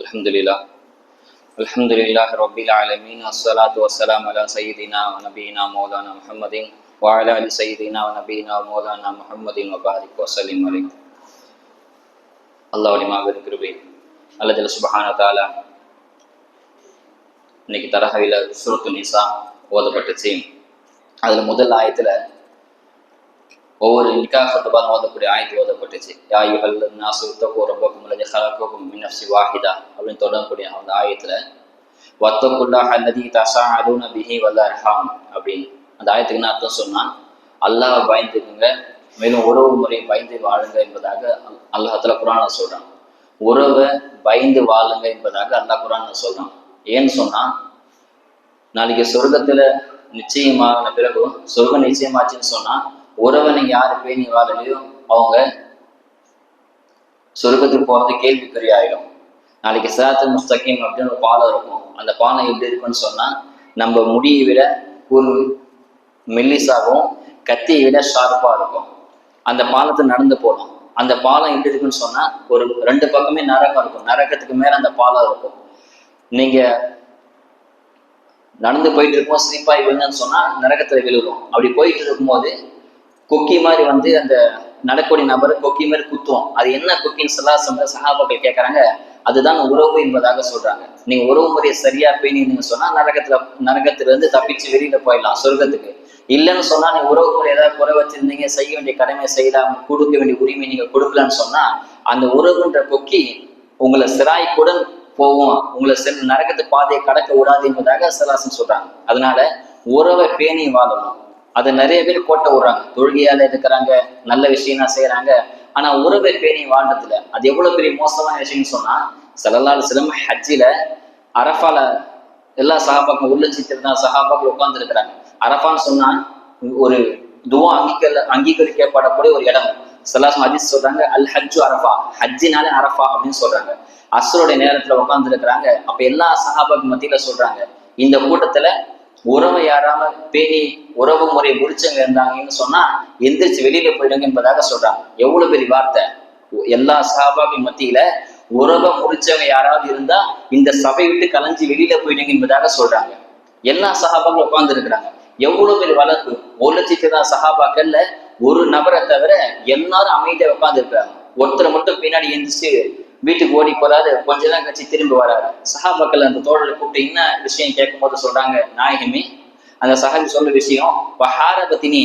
الحمد لله الحمد لله رب العالمين والصلاة والسلام على سيدنا ونبينا مولانا محمد وعلى آل سيدنا ونبينا مولانا محمد وبارك وسلم عليه அல்லாவுடைய மாபெரும் கிருபை அல்ல ஜல சுபஹான தாலா இன்னைக்கு தரஹவில சுருத்து நிசா ஓதப்பட்டுச்சு அதுல முதல் ஆயத்துல ஒவ்வொரு நிக்கா ஃபத்துபான் ஓதக்கூடிய ஆயத்து ஓதப்பட்டுச்சு. யாயுகள் நாசுத்தக்கோ ரொம்பக்கும் அல்லது ஹலக்கோக்கும் மின்னப்சி வாஹிதா அப்படின்னு தொடரக்கூடிய அந்த ஆயத்துல வத்தக்குல்லாஹ அல்லதி தசா அருண பிஹி வல்ல அர்ஹாம் அப்படின்னு அந்த ஆயத்துக்கு நான் அர்த்தம் சொன்னா அல்லாஹ் பயந்துக்குங்க மேலும் உறவு முறை பயந்து வாழுங்க என்பதாக அல்லாஹத்துல குரான சொல்றான். உறவை பயந்து வாழுங்க என்பதாக அல்லாஹ் குரான சொல்றான். ஏன்னு சொன்னா நாளைக்கு சொர்க்கத்துல நிச்சயமான பிறகு சொர்க்கம் நிச்சயமாச்சுன்னு சொன்னா உறவை நீங்க யாரு பேணி வாழலையோ அவங்க சொர்க்கத்துக்கு போறது கேள்விக்குறி ஆயிடும் நாளைக்கு சிராத்து முஸ்தகிம் அப்படின்னு ஒரு பாலம் இருக்கும். அந்த பாலம் எப்படி இருக்குன்னு சொன்னா நம்ம முடியை விட ஒரு மெல்லிசாகவும் கத்தியை விட ஷார்ப்பா இருக்கும். அந்த பாலத்தை நடந்து போகணும் அந்த பாலம் எப்படி இருக்குன்னு சொன்னா ஒரு ரெண்டு பக்கமே நரகம் இருக்கும். நரகத்துக்கு மேல அந்த பாலம் இருக்கும். நீங்க நடந்து போயிட்டு இருக்கோம் ஸ்லீப்பாய் விழுந்தன்னு சொன்னா நரகத்துல விழுகிறோம். அப்படி போயிட்டு இருக்கும்போது கொக்கி மாதிரி வந்து அந்த நடக்கூடிய நபர் கொக்கி மாதிரி குத்துவோம் அது என்ன கொக்கின்னு சொல்லா சொல்ற சகாபாக்கள் கேட்கறாங்க அதுதான் உறவு என்பதாக சொல்றாங்க. நீங்க உறவு முறையை சரியா பேணின்னு சொன்னா நரகத்துல நரகத்துல இருந்து தப்பிச்சு வெளியில போயிடலாம் சொர்க்கத்துக்கு. இல்லைன்னு சொன்னா நீ உறவு முறை ஏதாவது குறை வச்சிருந்தீங்க செய்ய வேண்டிய கடமை செய்யலாம் கொடுக்க வேண்டிய உரிமை நீங்க கொடுக்கலன்னு சொன்னா அந்த உறவுன்ற கொக்கி உங்களை சிராய்க்குடன் போகும். உங்களை செல் நரகத்து பாதையை கடக்க விடாது என்பதாக சலாசன் சொல்றாங்க. அதனால உறவை பேணி வாழணும். அதை நிறைய பேர் கோட்டை விடுறாங்க. தொழுகையால இருக்கிறாங்க நல்ல விஷயம் செய்யறாங்க ஆனா உறவை பேணி வாழ்ந்ததுல அது எவ்வளவு பெரிய மோசமான விஷயம்னு சொன்னா செலலால் சிலம் ஹஜ்ஜில அரஃபால எல்லா சகாபாக்கும் உள்ள லட்சத்தில் சகாபாக்கள் உட்கார்ந்து இருக்கிறாங்க. அரஃபான்னு சொன்னா ஒரு துவா அங்கீகர அங்கீகரிக்கப்படக்கூடிய ஒரு இடம். சலாசம் ஹதீஸ் சொல்றாங்க அல் ஹஜ்ஜு அரஃபா. ஹஜ்ஜினாலே அரஃபா அப்படின்னு சொல்றாங்க. அஸ்ரோடைய நேரத்துல உட்கார்ந்து இருக்கிறாங்க. அப்ப எல்லா சகாபாக்கு மத்தியில சொல்றாங்க இந்த கூட்டத்துல உறவை யாராம பேணி உறவு முறை முடிச்சவங்க இருந்தாங்கன்னு சொன்னா எந்திரிச்சு வெளியில போயிடுங்க என்பதாக சொல்றாங்க. எவ்வளவு பெரிய வார்த்தை. எல்லா சகாபாக்கள் மத்தியில உறவை முடிச்சவங்க யாராவது இருந்தா இந்த சபை விட்டு கலைஞ்சு வெளியில போயிடுங்க என்பதாக சொல்றாங்க. எல்லா சகாபாக்களும் உட்கார்ந்து இருக்கிறாங்க. எவ்வளவு பெரிய வளர்ப்பு ஒரு லட்சத்தி தான் சகாபாக்கள்ல ஒரு நபரை தவிர எல்லாரும் அமைதியா உட்கார்ந்து இருக்கிறாங்க. ஒருத்தரை மட்டும் பின்னாடி எந்திரிச்சு வீட்டுக்கு ஓடி போறாரு. கொஞ்ச நேரம் கழிச்சு திரும்பி வராரு. சஹாபாக்கள் அந்த தோழரை கூப்பிட்டு என்ன விஷயம் கேட்கும் போது சொல்றாங்க நாயகமே? அந்த சஹாபி சொல்ற விஷயம் வஹார பத்தினி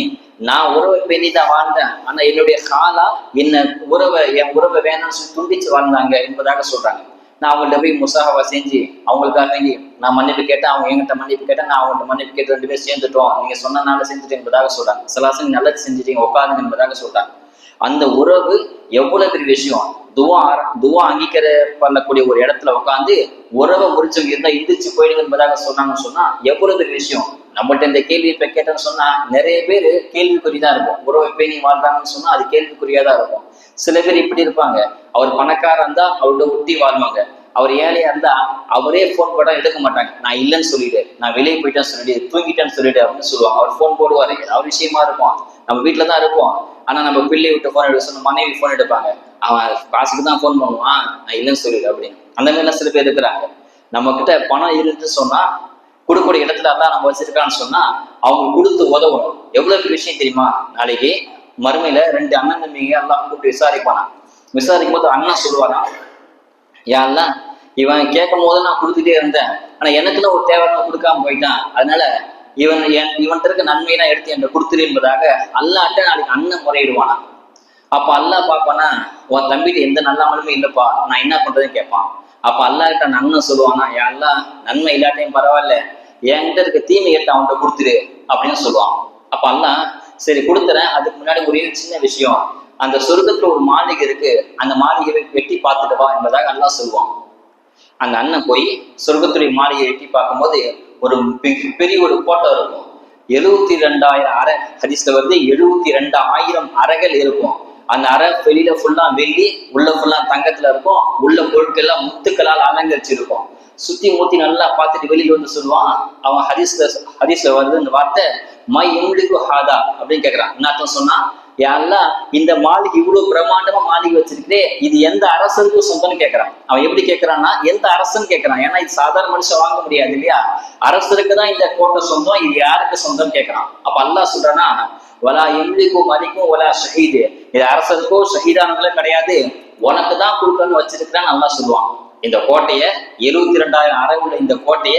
நான் உறவை பெண்ணி தான் வாழ்ந்தேன். ஆனா என்னுடைய காலா என்ன உறவை என் உறவை வேணும்னு சொல்லி துண்டிச்சு வாழ்ந்தாங்க என்பதாக சொல்றாங்க. நான் அவங்கள்ட்ட போய் முசாஹாவா செஞ்சு அவங்களுக்காக வேண்டி நான் மன்னிப்பு கேட்டேன். அவங்க எங்கிட்ட மன்னிப்பு கேட்டேன் நான் அவங்கள்ட்ட மன்னிப்பு கேட்டு ரெண்டு பேரும் சேர்ந்துட்டோம். நீங்க சொன்னனால செஞ்சுட்டு என்பதாக சொல்றாங்க. சிலாசன் நல்லது செஞ்சுட்டீங்க உட்காருங்க என்பதாக சொல்றாங்க. அந்த உறவு எவ்வளவு பெரிய விஷயம்? துவா துவா அங்கீகர பண்ணக்கூடிய ஒரு இடத்துல உட்காந்து உறவை முறிச்சவங்க இருந்தா இடிச்சு போயிடுங்க என்பதாக சொன்னாங்கன்னு சொன்னா எவ்வளவு பெரிய விஷயம்? நம்மள்ட்ட இந்த கேள்வி இப்ப கேட்டேன்னு சொன்னா நிறைய பேர் கேள்விக்குறிதான் இருக்கும். உறவை பேணி வாழ்றாங்கன்னு சொன்னா அது கேள்விக்குறியா தான் இருக்கும். சில பேர் இப்படி இருப்பாங்க. அவர் பணக்காரன் தான் அவரோட ஒட்டி வாழ்வாங்க. அவர் ஏழையா இருந்தா அவரே போன் போட்டால் எடுக்க மாட்டாங்க. நான் இல்லைன்னு சொல்லிடு. நான் வெளியே போயிட்டேன்னு சொல்லிடு. தூங்கிட்டேன்னு சொல்லிடு அப்படின்னு சொல்லுவாங்க. அவர் போன் போடுவாரு. ஏதாவது விஷயமா இருக்கும். நம்ம வீட்டுல தான் இருப்போம். ஆனா நம்ம பிள்ளை விட்டு போன் எடுக்க சொன்ன மனைவி போன் எடுப்பாங்க. அவன் காசுக்கு தான் போன் பண்ணுவான். நான் இல்லைன்னு சொல்லிடு அப்படின்னு. அந்த மாதிரிலாம் சில பேர் இருக்கிறாங்க. நம்ம கிட்ட பணம் இருந்து சொன்னா கொடுக்கூடிய இடத்துல அதான் நம்ம வச்சிருக்கான்னு சொன்னா அவங்க கொடுத்து உதவணும். எவ்வளவு பெரிய விஷயம் தெரியுமா? நாளைக்கு மறுமையில ரெண்டு அண்ணன் தம்பிங்க எல்லாம் கூப்பிட்டு விசாரிப்பானா. விசாரிக்கும் போது அண்ணன் சொல்லுவானா யாரெல்லாம் இவன் கேட்கும் போது நான் கொடுத்துட்டே இருந்தேன். ஆனா எனக்குன்னு ஒரு தேவை கொடுக்காம போயிட்டான். அதனால இவன் என் இவன்கிட்ட இருக்க நன்மையெல்லாம் எடுத்து என்கிட்ட கொடுத்துரு என்பதாக அல்லாட்ட நாளைக்கு அண்ணன் முறையிடுவானா? அப்ப அல்லா பாப்பானா உன் தம்பிட்டு எந்த நல்ல அமலுமே இல்லப்பா. நான் என்ன பண்றதுன்னு கேட்பான். அப்ப அல்லாட்ட நன்மை சொல்லுவானா என் அல்லா நன்மை இல்லாட்டையும் பரவாயில்ல. என்கிட்ட இருக்க தீமை எடுத்து அவன்கிட்ட கொடுத்துரு. அப்படின்னு சொல்லுவான். அப்ப அல்லா சரி கொடுத்துறேன். அதுக்கு முன்னாடி ஒரே சின்ன விஷயம். அந்த சொர்க்கத்துல ஒரு மாளிகை இருக்கு. அந்த மாளிகையை வெட்டி பார்த்துட்டு வா என்பதாக அல்லா சொல்லுவான். அந்த அண்ணன் போய் சொர்க்கத்துடைய மாலையை எட்டி பார்க்கும்போது ஒரு பெரிய ஒரு கோட்டை இருக்கும். எழுபத்தி ரெண்டாயிரம் அறை ஹரிஸ்ல வந்து எழுபத்தி ரெண்டாயிரம் அறைகள் இருக்கும். அந்த அறை வெளியில ஃபுல்லா வெள்ளி உள்ள ஃபுல்லா தங்கத்துல இருக்கும். உள்ள பொருட்கள் எல்லாம் முத்துக்களால் அலங்கரிச்சிருக்கும். சுத்தி மூத்தி நல்லா பார்த்துட்டு வெளியில வந்து சொல்லுவான் அவன் ஹரிஸ்ல ஹரிஸ்ல வந்து இந்த வார்த்தை மை எங்களுக்கு ஹாதா அப்படின்னு கேக்குறான். என்ன சொன்னா யாரெல்லாம் இந்த மாளிகை இவ்வளவு பிரம்மாண்டமா மாளிகை வச்சிருக்கே இது எந்த அரசருக்கும் சொந்தம்னு கேட்கறான் அவன் எப்படி கேட்கறான்னா எந்த அரசன் கேட்கறான் ஏன்னா இது சாதாரண மனுஷன் வாங்க முடியாது இல்லையா? அரசருக்கு தான் இந்த கோட்டை சொந்தம் இது யாருக்கு சொந்தம் கேட்கறான் அப்ப அல்லாஹ் சொல்றானா வலா எம்லிக்கும் மலிக்கும் வலா ஷஹீது. இது அரசருக்கோ ஷஹீதானங்களோ கிடையாது. உனக்கு தான் கொடுக்கணும்னு வச்சிருக்கிறான்னு நல்லா சொல்லுவான். இந்த கோட்டைய எழுபத்தி ரெண்டாயிரம் அறை உள்ள இந்த கோட்டைய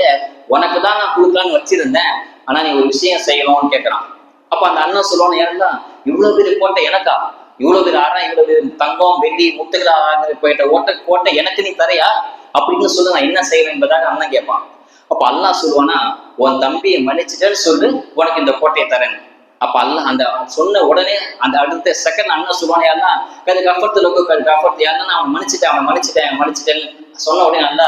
உனக்கு தான் நான் கொடுக்கலான்னு வச்சிருந்தேன். ஆனா நீ ஒரு விஷயம் செய்யணும்னு கேட்கறான் அப்ப அந்த அண்ணன் சொல்லுவான்னு ஏன்னா இவ்வளவு பெரிய கோட்டை எனக்கா? இவ்வளவு பெரிய அறம் இவ்வளவு தங்கம் வெள்ளி முத்துகளா போயிட்ட ஓட்ட கோட்டை எனக்கு நீ தரையா? அப்படின்னு சொல்லு நான் என்ன செய்வேன் என்பதாக அண்ணன் கேட்பான். அப்ப அல்லா சொல்லுவானா உன் தம்பியை மன்னிச்சுட்டேன்னு சொல்லு உனக்கு இந்த கோட்டையை தரேன். அப்ப அல்ல அந்த சொன்ன உடனே அந்த அடுத்த செகண்ட் அண்ணன் சொல்லுவான் யாருன்னா கது கஃபர்த்து லோக்கு கது கஃபர்த்து. யாருன்னா அவன் மன்னிச்சிட்டேன் அவன் மன்னிச்சிட்டேன் அவன் மன்னிச்சிட்டேன்னு. சொன்ன உடனே நல்லா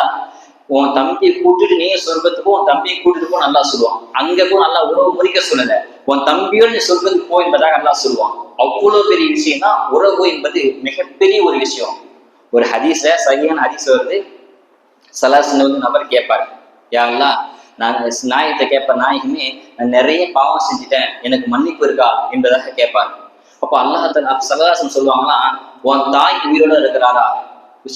உன் தம்பியை கூட்டிட்டு நீ சொர்க்கத்துக்கும் உன் தம்பியை கூட்டிட்டு போ நல்லா சொல்லுவான். அங்க கூட நல்லா உறவு முறிக்க சொல்லலை. உன் தம்பியோடு நீ சொர்க்கத்துக்கு போ என்பதாக நல்லா சொல்லுவான். அவ்வளவு பெரிய விஷயம் தான் உறவு என்பது மிகப்பெரிய ஒரு விஷயம். ஒரு ஹதீஸ சரியான ஹதீஸ் வருது. சலாசன் வந்து நபர் கேட்பாரு யாரெல்லாம் நான் நாயத்தை கேட்ப நாயகமே நான் நிறைய பாவம் செஞ்சுட்டேன். எனக்கு மன்னிப்பு இருக்கா? என்பதாக கேட்பார். அப்போ அல்லாஹ் சலதாசன் சொல்லுவாங்களா உன் தாய் உயிரோட இருக்கிறாரா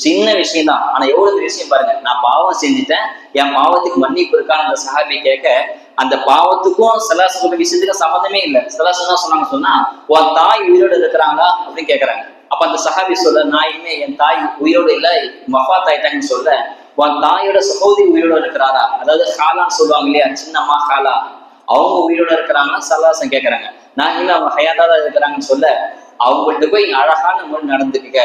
சின்ன விஷயம் தான். ஆனா எவ்வளவு பெரிய விஷயம் பாருங்க. நான் பாவம் செஞ்சுட்டேன் என் பாவத்துக்கு மன்னிப்பு இருக்கான்னு அந்த சஹாபி கேட்க அந்த பாவத்துக்கும் சலாசன் சொல்ற விஷயத்துக்கும் சம்மந்தமே இல்லை. சலாசன் தான் சொன்னாங்க சொன்னா உன் தாய் உயிரோட இருக்கிறாங்களா? அப்படின்னு கேட்கறாங்க அப்ப அந்த சஹாபி சொல்ல நாயுமே என் தாய் உயிரோட இல்ல. மஃபா தாயிட்டாங்கன்னு சொல்ல உன் தாயோட சகோதரி உயிரோட இருக்கிறாரா? அதாவது ஹாலான்னு சொல்லுவாங்க இல்லையா சின்னம்மா ஹாலா. அவங்க உயிரோட இருக்கிறாங்கன்னா சல்லாசம் கேட்கறாங்க நான் இல்ல அவங்க ஹயாத்தா தான் இருக்கிறாங்கன்னு சொல்ல அவங்கள்ட்ட போய் அழகான முறை நடந்துக்க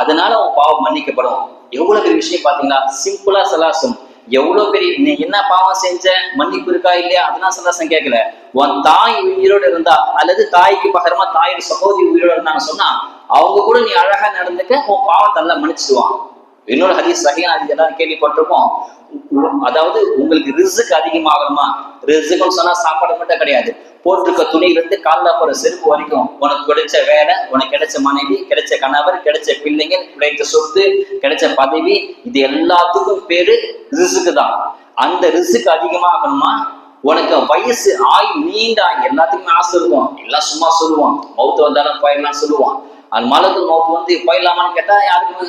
அதனால உன் பாவம் மன்னிக்கப்படும். எவ்வளவு பெரிய விஷயம் பாத்தீங்களா சிம்பிளா சலாசம். எவ்வளவு பெரிய நீ என்ன பாவம் செஞ்ச? மன்னிப்பு இருக்கா இல்லையா? அதெல்லாம் சந்தோஷம் கேட்கல. உன் தாய் உயிரோட இருந்தா அல்லது தாய்க்கு பகரமா தாயோட சகோதரி உயிரோட இருந்தாங்க சொன்னா அவங்க கூட நீ அழகா நடந்துக்க உன் பாவத்தை எல்லாம் மன்னிச்சுடுவான். இன்னொரு ஹதீஸ் சகியான அது எல்லாரும் கேள்விப்பட்டிருப்போம். அதாவது உங்களுக்கு ரிசுக்கு அதிகமாகணுமா? ரிசுக்குன்னு சொன்னா சாப்பாடு மட்டும் கிடையாது. போட்டிருக்க துணியிலிருந்து காலில் கால்ல போற செருப்பு வரைக்கும் உனக்கு கிடைச்ச வேலை உனக்கு கிடைச்ச மனைவி கிடைச்ச கணவர் கிடைச்ச பிள்ளைங்க கிடைத்த சொத்து கிடைச்ச பதவி இது எல்லாத்துக்கும் பேரு ரிசுக்கு தான். அந்த ரிசுக்கு அதிகமாகணுமா உனக்கு வயசு ஆய் நீண்டா எல்லாத்துக்குமே ஆசை இருக்கும். எல்லாம் சும்மா சொல்லுவான். மௌத்து வந்தாலும் போயிடலாம் சொல்லுவான். அந்த மலக்கு மௌத்து வந்து போயிடலாமான்னு கேட்டா யாருக்குமே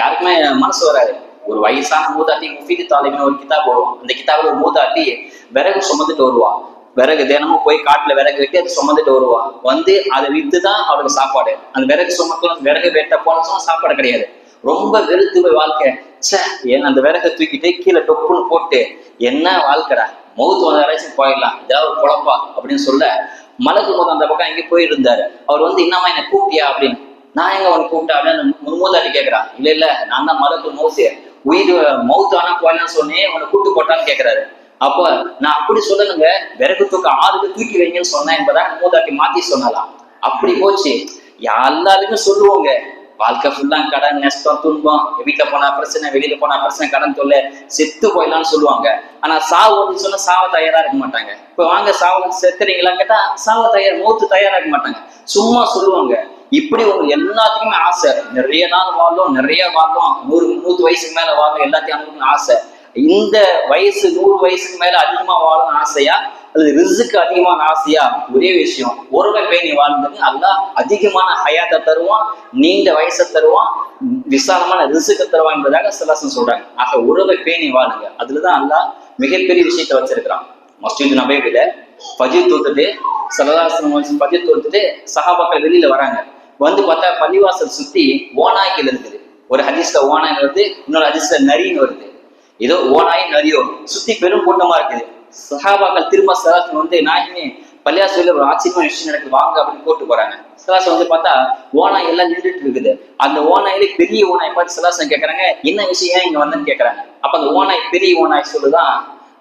யாருக்குமே மனசு வராது. ஒரு வயசான மூதாட்டி முஃபிதி தாலிபின்னு ஒரு கிதாப் வருவான் அந்த கிதாபில் ஒரு மூதாட்டி விறகு சுமந்துட்டு வருவான் விறகு தினமும் போய் காட்டுல விறகு வெட்டி அதை சுமந்துட்டு வருவான். வந்து அதை வித்து தான் அவளுக்கு சாப்பாடு. அந்த விறகு சுமக்கலாம் விறகு வெட்ட போனச்சும் சாப்பாடு கிடையாது. ரொம்ப வெறுத்து போய் வாழ்க்கை. சே ஏன் அந்த விறகை தூக்கிட்டு கீழே டொப்புன்னு போட்டு என்ன வாழ்க்கைடா? மௌத்து வந்த யாராச்சும் போயிடலாம். ஏதாவது ஒரு குழப்பா? அப்படின்னு சொல்ல மலக்கு போது அந்த பக்கம் எங்கே போயிருந்தாரு. அவர் வந்து என்னம்மா என்ன கூப்பிட்டியா? அப்படின்னு. நான் எங்க உனக்கு கூப்பிட்டா அப்படின்னு முன்மூதாட்டி கேட்கறான் இல்ல இல்ல நான் தான் மலக்கு மௌத்து உயிர் மௌத்து ஆனா போயிடலாம்னு சொன்னேன். உன்னை கூட்டு போட்டான்னு கேட்கறாரு அப்போ நான் அப்படி சொல்லணுங்க. விறகு தூக்க ஆளுக்கு தூக்கி வைங்கன்னு சொன்னேன் என்பதாக மூதாட்டி மாத்தி சொன்னலாம் அப்படி போச்சு. எல்லாருக்கும் சொல்லுவோங்க. வாழ்க்கை ஃபுல்லா கடன் நஷ்டம் துன்பம். வீட்டுல போனா பிரச்சனை வெளியில போனா பிரச்சனை கடன் தொல்லை செத்து போயிடலாம்னு சொல்லுவாங்க. ஆனா சாவு வந்து சொன்னா சாவ தயாரா இருக்க மாட்டாங்க. இப்ப வாங்க சாவு செத்துறீங்களா கேட்டா சாவ தயார் மூத்து தயாரா இருக்க மாட்டாங்க. சும்மா சொல்லுவாங்க. இப்படி ஒரு எல்லாத்துக்குமே ஆசை. நிறைய நாள் வாழும் நிறைய வாழும். நூறு நூறு வயசுக்கு மேல வாழும் எல்லாத்தையும் அனுபவிக்கணும் ஆசை. இந்த வயசு நூறு வயசுக்கு மேல அதிகமா வாழணும் ஆசையா? அது ரிசுக்கு அதிகமான ஆசையா? ஒரே விஷயம் ஒருமை பேணி வாழ்ந்தது அல்லா அதிகமான ஹயாத்தை தருவான் நீண்ட வயசை தருவான் விசாலமான ரிசுக்கு தருவான் என்பதாக சிலாசன் சொல்றாங்க. ஆக உறவை பேணி வாழுங்க அதுலதான் அல்லா மிகப்பெரிய விஷயத்த வச்சிருக்கிறான். மஸ்ஜித் நபைவில பஜி தோத்துட்டு சலதாசனம் பஜி தோத்துட்டு சகாபாக்கள் வெளியில வராங்க. வந்து பார்த்தா பள்ளிவாசல் சுத்தி ஓனாய்கள் இருக்குது. ஒரு ஹதீஸ்ல ஓனாய் வருது இன்னொரு ஹதீஸ்ல நரின்னு வருது. ஏதோ ஓனாய் நரியோ சுத்தி பெரும் கூட்டமா இருக்குது. சஹாபாக்கள் திரும்ப சலாசன் வந்து நாயகமே சொல்லி ஒரு ஆச்சரியமா விஷயம் நடக்குது வாங்க அப்படின்னு போட்டு போறாங்க. சிலாசன் வந்து பார்த்தா ஓனாய் எல்லாம் நின்றுட்டு இருக்குது. அந்த ஓனாயில பெரிய ஓனாய் பார்த்து சிலாசன் கேட்கறாங்க என்ன விஷயம் ஏன் இங்க வந்தேன்னு? கேட்கறாங்க அப்ப அந்த ஓனாய் பெரிய ஓனாய் சொல்லுதான்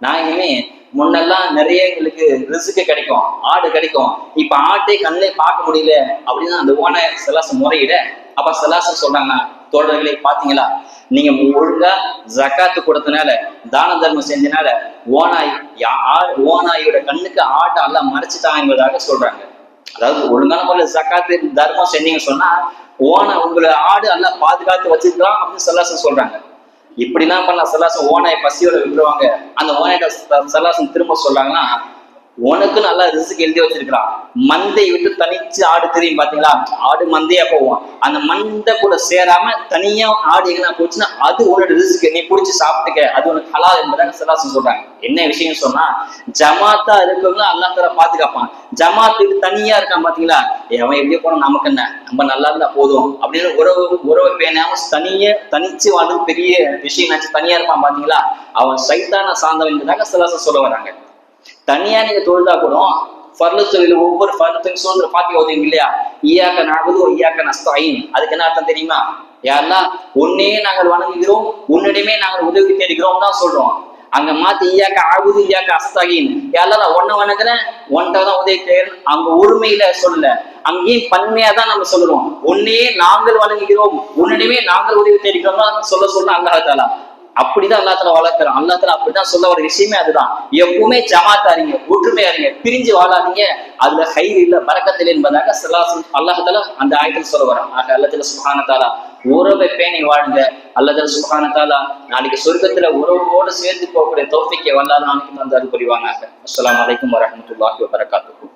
நாயகமே முன்னெல்லாம் நிறைய எங்களுக்கு ரிசுக்கு கிடைக்கும் ஆடு கிடைக்கும். இப்ப ஆட்டே கண்ணே பார்க்க முடியல அப்படின்னு அந்த ஓனாய் சிலாசன் முறையிட அப்ப சிலாசன் சொல்றாங்க தோழர்களை பாத்தீங்களா? நீங்க ஒழுங்கா ஜக்காத்து கொடுத்தனால தான தர்மம் செஞ்சனால ஓனாய் யா- ஓனாயோட கண்ணுக்கு ஆட்டை எல்லாம் மறைச்சிட்டாங்க என்பதாக சொல்றாங்க. அதாவது ஒழுங்கான முறையில் ஜக்காத்து தர்மம் செஞ்சீங்க சொன்னா ஓனை உங்களை ஆடு எல்லாம் பாதுகாத்து வச்சிருக்கலாம் அப்படின்னு சல்லாசம் சொல்றாங்க. இப்படிலாம் பண்ண சல்லாசம் ஓனாய் பசியோட விட்டுருவாங்க. அந்த ஓனாயிட்ட சல்லாசம் திரும்ப சொல்றாங்கன்னா உனக்கு நல்லா ரிசுக்கு எழுதி வச்சிருக்கிறான். மந்தை விட்டு தனிச்சு ஆடு தெரியும் பாத்தீங்களா? ஆடு மந்தையா போவோம் அந்த மந்தை கூட சேராம தனியா ஆடு எங்கன்னா போச்சுன்னா அது உன்னோட ரிசுக்கு நீ பிடிச்சி சாப்பிட்டுக்க. அது உனக்கு ஹலால் என்பதாக சிலாசம் சொல்றாங்க. என்ன விஷயம் சொன்னா ஜமாத்தா இருக்கவங்க அல்லா தர பாதுகாப்பான். ஜமாத் விட்டு தனியா இருக்கான் பாத்தீங்களா? அவன் எப்படி போனா நமக்கு என்ன? நம்ம நல்லா இருந்தா போதும். அப்படின்னு உறவு உறவை பேணாம தனிய தனிச்சு வாழ்ந்து பெரிய விஷயம் நினைச்சு தனியா இருப்பான் பாத்தீங்களா? அவன் சைத்தான சார்ந்தவன் என்பதாக சிலாசம் சொல்ல வராங்க தனியா நீங்க தொழுதா கூட ஃபர்லு தொழில் ஒவ்வொரு ஃபர்லுக்கும் சுதந்திர பாத்தி ஓதுவீங்க இல்லையா? ஈயாக்க நாகுது ஈயாக்க நஸ்தாயின் அதுக்கு என்ன அர்த்தம் தெரியுமா? யாருன்னா உன்னே நாங்கள் வணங்குகிறோம் உன்னிடமே நாங்கள் உதவி தேடுகிறோம் தான் சொல்றோம். அங்க மாத்தி ஈயாக்க ஆகுது ஈயாக்க அஸ்தாயின் யாரெல்லாம் நான் ஒன்ன வணங்குறேன் ஒன்றை தான் உதவி தேடுறேன் அங்க உரிமையில சொல்லல. அங்கேயும் பன்மையா தான் நம்ம சொல்லுவோம் உன்னையே நாங்கள் வணங்குகிறோம் உன்னிடமே நாங்கள் உதவி தேடுகிறோம் தான் சொல்ல சொல்ல அல்லாஹ் அப்படிதான் அல்லா வளர்க்கிறோம் அல்லாத்துல அப்படிதான் சொல்ல வர விஷயமே அதுதான். எப்பவுமே ஜமாத்தாரிங்க ஒற்றுமையாரீங்க பிரிஞ்சு வாழாதீங்க. அதுல ஹைர் இல்ல பறக்கத்தில் என்பதாக சலாசம் அல்லாஹ் அந்த ஆயத்தில் சொல்ல வரோம் ஆக அல்லத்துல சுகானத்தாலா உறவை பேணி வாழ்ந்த அல்லதல் சுகானத்தாலா நாளைக்கு சொர்க்கத்துல உறவோடு சேர்ந்து போகக்கூடிய தோஃபிக்கை வல்லாத நாளைக்கு தந்தாரு புரிவாங்க அஸ்லாம் அலைக்கும் வரமத்துல்லாஹி வரகாத்துக்கும்